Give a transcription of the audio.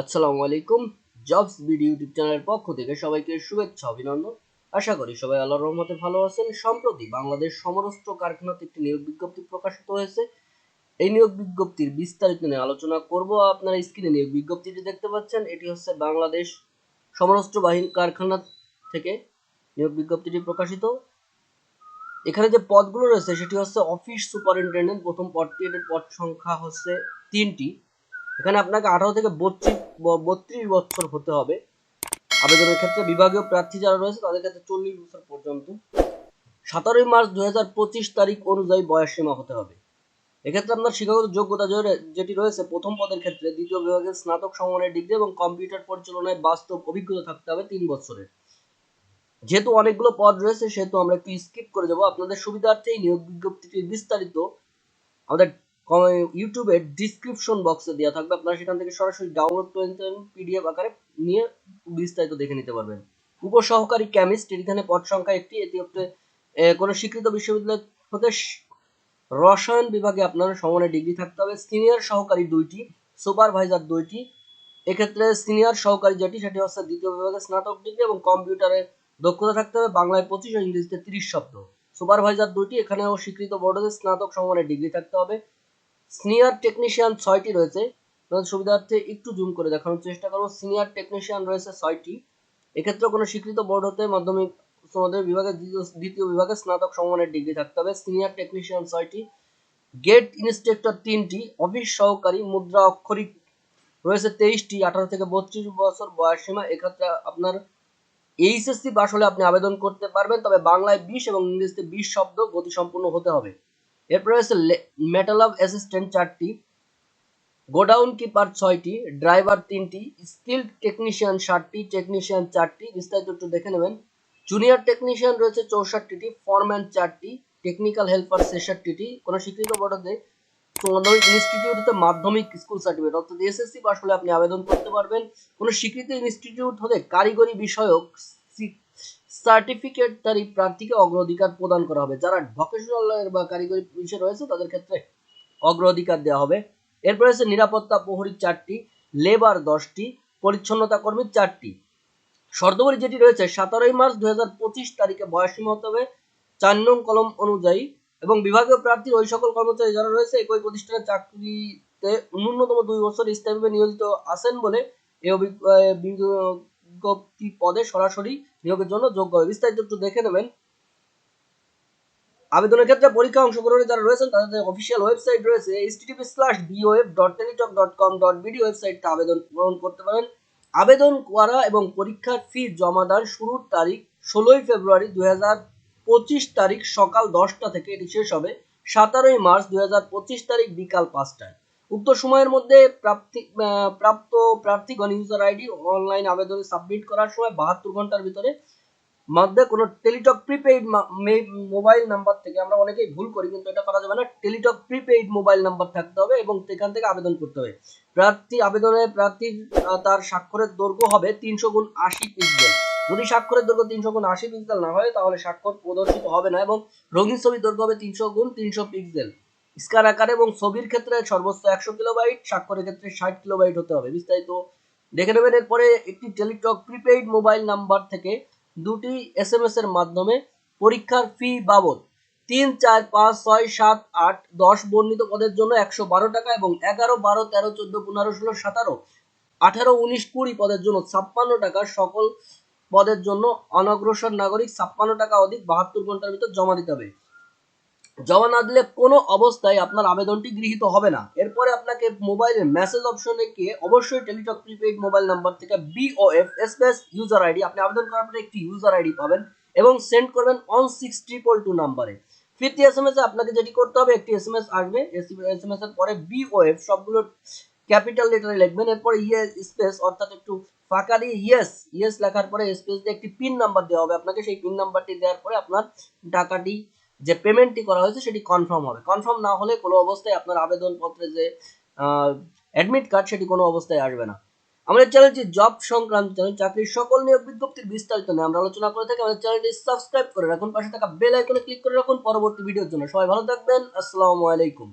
আসসালামু আলাইকুম। Jobs video YouTube চ্যানেলের পক্ষ থেকে সবাইকে শুভেচ্ছা, অভিনন্দন। আশা করি সবাই আল্লাহর রহমতে ভালো আছেন। সম্প্রতি বাংলাদেশ সমরস্ত্র কারখানাতে একটি নিয়োগ বিজ্ঞপ্তি প্রকাশিত হয়েছে। এই নিয়োগ বিজ্ঞপ্তির বিস্তারিত নিয়ে আলোচনা করব। আপনারা স্ক্রিনে নিয়োগ বিজ্ঞপ্তিটি দেখতে পাচ্ছেন। এটি হচ্ছে বাংলাদেশ সমরস্ত্র বাহিনী কারখানা থেকে নিয়োগ বিজ্ঞপ্তিটি প্রকাশিত। এখানে যে পদগুলো রয়েছে, সেটি হচ্ছে অফিস সুপারিনটেন্ডেন্ট। প্রথম পদটি, এটির পদ সংখ্যা হচ্ছে তিনটি। এখানে আপনাকে আঠারো থেকে বত্রিশ বত্রিশ বছর হতে হবে। আবেদনের ক্ষেত্রে বিভাগীয় প্রার্থী যারা রয়েছে, তাদের ক্ষেত্রে চল্লিশ বছর পর্যন্ত। সতেরোই মার্চ হাজার পঁচিশ তারিখ অনুযায়ী বয়স সীমা হতে হবে। এক্ষেত্রে আপনার শিক্ষাগত যোগ্যতা যেটি রয়েছে, প্রথম পদের ক্ষেত্রে দ্বিতীয় বিভাগের স্নাতক সমমানের ডিগ্রি এবং কম্পিউটার পরিচালনায় বাস্তব অভিজ্ঞতা থাকতে হবে তিন বছরের। যেহেতু অনেকগুলো পদ রয়েছে, সেহেতু আমরা একটু স্কিপ করে যাব। আপনাদের সুবিধার্থে নিয়োগ বিজ্ঞপ্তিটির বিস্তারিত আমাদের ইউটিউবের ডিসক্রিপশন বক্সে দেওয়া থাকবে। আপনারা সেখান থেকে সরাসরি ডাউনলোড করে নিতে পিডিএফ আকারে নিয়ে বিস্তারিত দেখে নিতে পারবেন। উপসহকারী কেমিস্ট এখানে পদ সংখ্যা একটি, এটি হচ্ছে কোনো স্বীকৃত বিশ্ববিদ্যালয় হতে রসায়ন বিভাগে আপনার সমানের ডিগ্রি থাকতে হবে। সিনিয়র সহকারী দুইটি সুপারভাইজার দুইটি। এক্ষেত্রে সিনিয়র সহকারী যেটি, সেটি হচ্ছে দ্বিতীয় বিভাগে স্নাতক ডিগ্রি এবং কম্পিউটারে দক্ষতা থাকতে হবে। বাংলায় পঁচিশ ও ইংরেজিতে তিরিশ শব্দ। সুপারভাইজার দুইটি, এখানেও স্বীকৃত বোর্ড স্নাতক সমমানের ডিগ্রি থাকতে হবে। সিনিয়র টেকনিশিয়ান ছয়টি রয়েছে। আপনাদের সুবিধার্থে একটু জুম করে দেখানোর চেষ্টা করব। সিনিয়র টেকনিশিয়ান রয়েছে ছয়টি। এক্ষেত্রে কোনো স্বীকৃত বোর্ড হতে মাধ্যমিক মাধ্যমিক বিভাগে দ্বিতীয়- বিভাগে স্নাতক সমমানের ডিগ্রি থাকতে হবে। সিনিয়র টেকনিশিয়ান ছয়টি। গেট ইন্সপেক্টর তিনটি। অফিস সহকারী মুদ্রা অক্ষরিক রয়েছে তেইশটি। আঠারো থেকে বত্রিশ বছর বয়স সীমা। এক্ষেত্রে আপনার এইচএসসি পাস হলে আপনি আবেদন করতে পারবেন। তবে বাংলায় বিশ এবং ইংরেজিতে বিশ শব্দ গতিসম্পন্ন হতে হবে। এরপরে রয়েছে মেটাল অফ অ্যাসিস্ট্যান্ট চারটি গোডাউন কিপার ছয়টি ড্রাইভার তিনটি স্কিল্ড টেকনিশিয়ান ষাটটি টেকনিশিয়ান চারটি, বিস্তারিত একটু দেখে নেবেন। জুনিয়র টেকনিশিয়ান রয়েছে চৌষট্টিটি ফরম্যান চারটি টেকনিক্যাল হেল্পার ছেষট্টিটি, কোনো স্বীকৃত বোর্ডে মাধ্যমিক ইনস্টিটিউট মাধ্যমিক স্কুল সার্টিফিকেট অর্থাৎ এসএসসি পাস হলে আপনি আবেদন করতে পারবেন। কোনো স্বীকৃত ইনস্টিটিউট হতে কারিগরি বিষয়ক সার্টিফিকেটধারী প্রার্থীকে অগ্রাধিকার প্রদান করা হবে। যারা ভোকেশনাল বা কারিগরি বিষয় রয়েছে, তাদের ক্ষেত্রে অগ্রাধিকার দেওয়া হবে। এরপর আছে নিরাপত্তা প্রহরী চারটি লেবার দশটি, পরিচ্ছন্নতা কর্মী চারটি। শর্তবলী যেটি রয়েছে, সতেরোই মার্চ দুই হাজার পঁচিশ তারিখে বয়সীমা হতে হবে চার নং কলম অনুযায়ী এবং বিভাগীয় প্রার্থীর ওই সকল কর্মচারী যারা রয়েছে, একই প্রতিষ্ঠানের চাকরিতে ন্যূনতম দুই বছর স্থায়ীভাবে নিয়োজিত আছেন বলে অভিজ্ঞ- বিজ্ঞপ্তি পদে সরাসরি নিয়োগের জন্য যোগ্য হবে বিস্তারিত একটু দেখে নেবেন। আবেদনের ক্ষেত্রে পরীক্ষা অংশগ্রহণে যারা রয়েছেন, তাদের অফিসিয়াল ওয়েবসাইট রয়েছে HTTP slash BOF dot Teletalk dot com dot BD ওয়েবসাইটটা আবেদন গ্রহণ করতে পারেন। আবেদন করা এবং পরীক্ষার ফি জমাদান শুরুর তারিখ ষোলোই ফেব্রুয়ারি দুই হাজার পঁচিশ তারিখ সকাল দশটা থেকে এটি শেষ হবে। সতেরোই মার্চ দুই হাজার পঁচিশ তারিখ বিকাল পাঁচটায়। উক্ত সময়ের মধ্যে প্রাপ্তি প্রাপ্ত প্রার্থীগণ ইউজার আইডি অনলাইন আবেদনে সাবমিট করার সময় বাহাত্তর ঘণ্টার ভিতরে মধ্যে কোনো টেলিটক প্রিপেইড মোবাইল নাম্বার থেকে আমরা অনেকেই ভুল করি, কিন্তু এটা করা যাবে না। টেলিটক প্রিপেইড মোবাইল নাম্বার থাকতে হবে এবং সেখান থেকে আবেদন করতে হবে। প্রার্থী আবেদনে প্রার্থীর তার স্বাক্ষরের দৈর্ঘ্য হবে তিনশো গুণ আশি পিক্সেল। যদি স্বাক্ষরের দৈর্ঘ্য তিনশো গুণ আশি পিক্সেল না হয়, তাহলে স্বাক্ষর প্রদর্শিত হবে না এবং রঙিন ছবির দৈর্ঘ্য হবে তিনশো গুণ তিনশো পিক্সেল। স্ক্যান আকারে এবং ছবির ক্ষেত্রে সর্বোচ্চ একশো কিলোবাইট, স্বাক্ষরের ক্ষেত্রে ষাট কিলোবাইট হতে হবে, বিস্তারিত দেখে নেবেন। এরপরে একটি টেলিটক প্রিপেইড মোবাইল নাম্বার থেকে দুটি এস এম এস এর মাধ্যমে পরীক্ষার ফি বাবদ তিন চার পাঁচ ছয় সাত আট দশ বর্ণিত পদের জন্য একশো বারো টাকা এবং এগারো, বারো, তেরো, চোদ্দ, পনেরো, ষোলো, সতেরো, আঠারো, উনিশ, কুড়ি পদের জন্য ছাপ্পান্ন টাকা, সকল পদের জন্য অনগ্রসর নাগরিক ছাপ্পান্ন টাকা অধিক বাহাত্তর ঘণ্টার ভিতর জমা দিতে হবে। জমা না দিলে কোনো অবস্থায় আপনার আবেদনটি গৃহীত হবে না। এরপরে আপনাকে মোবাইলের মেসেজ অপশনে গিয়ে অবশ্যই টেলিটক প্রিপেইড মোবাইল নাম্বার থেকে বিওএফ স্পেস ইউজার আইডি আপনি আবেদন করার পরে একটি ইউজার আইডি পাবেন এবং সেন্ড করবেন অন সিক্স ট্রিপল টু নাম্বারে ফিফটি এস এম এস আপনাকে যেটি করতে হবে, একটি এস এম এস আসবে। এস এম এস এর পরে বিওএফ সবগুলো ক্যাপিটাল লেটারে লিখবেন। এরপরে ইয়ে স্পেস অর্থাৎ একটু ফাঁকা দিয়ে ইয়েস ইয়েস লেখার পরে স্পেস দিয়ে একটি পিন নাম্বার দেওয়া হবে আপনাকে। সেই পিন নাম্বারটি দেওয়ার পরে আপনার টাকাটি যে পেমেন্টটি করা হয়েছে সেটি কনফার্ম হবে। কনফার্ম না হলে কোনো অবস্থায় আপনার আবেদনপত্রে যে অ্যাডমিট কার্ড সেটি কোনো অবস্থায় আসবে না। আমাদের চ্যানেল যে জব সংক্রান্ত চ্যানেল, চাকরির সকল নিয়োগ বিজ্ঞপ্তির বিস্তারিত নিয়ে আমরা আলোচনা করে থাকি। আমাদের চ্যানেলটি সাবস্ক্রাইব করে রাখুন। পাশে থাকা বেল আইকনে ক্লিক করে রাখুন। পরবর্তী ভিডিওর জন্য সবাই ভালো থাকবেন। আসসালামু আলাইকুম।